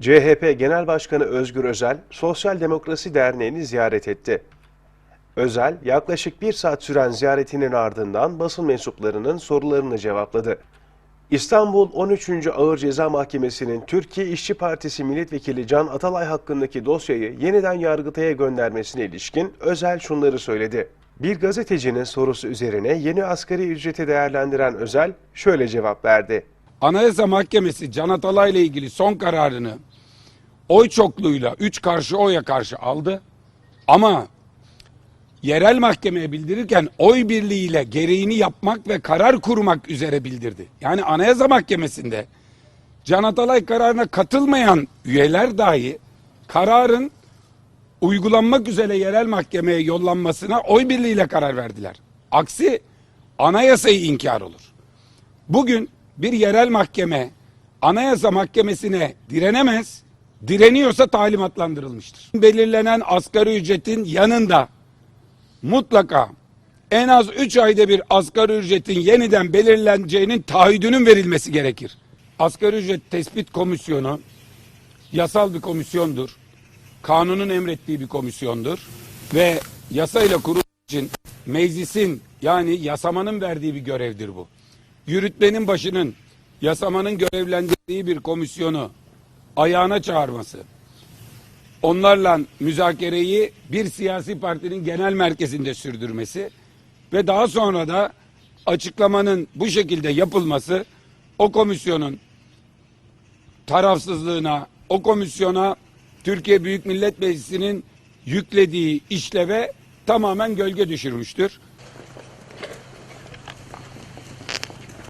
CHP Genel Başkanı Özgür Özel, Sosyal Demokrasi Derneği'ni ziyaret etti. Özel, yaklaşık bir saat süren ziyaretinin ardından basın mensuplarının sorularını cevapladı. İstanbul 13. Ağır Ceza Mahkemesi'nin Türkiye İşçi Partisi Milletvekili Can Atalay hakkındaki dosyayı yeniden Yargıtay'a göndermesine ilişkin Özel şunları söyledi. Bir gazetecinin sorusu üzerine yeni asgari ücreti değerlendiren Özel şöyle cevap verdi. Anayasa Mahkemesi Can Atalay ile ilgili son kararını oy çokluğuyla 3 karşı oya karşı aldı. Ama yerel mahkemeye bildirirken oy birliğiyle gereğini yapmak ve karar kurmak üzere bildirdi. Yani Anayasa Mahkemesi'nde Can Atalay kararına katılmayan üyeler dahi kararın uygulanmak üzere yerel mahkemeye yollanmasına oy birliğiyle karar verdiler. Aksi anayasayı inkar olur. Bugün bir yerel mahkeme anayasa mahkemesine direnemez, direniyorsa talimatlandırılmıştır. Belirlenen asgari ücretin yanında mutlaka en az 3 ayda bir asgari ücretin yeniden belirleneceğinin taahhüdünün verilmesi gerekir. Asgari ücret tespit komisyonu yasal bir komisyondur. Kanunun emrettiği bir komisyondur ve yasayla kurulu için meclisin yani yasamanın verdiği bir görevdir bu. Yürütmenin başının yasamanın görevlendirdiği bir komisyonu ayağına çağırması, onlarla müzakereyi bir siyasi partinin genel merkezinde sürdürmesi ve daha sonra da açıklamanın bu şekilde yapılması o komisyonun tarafsızlığına, o komisyona Türkiye Büyük Millet Meclisi'nin yüklediği işleve tamamen gölge düşürmüştür.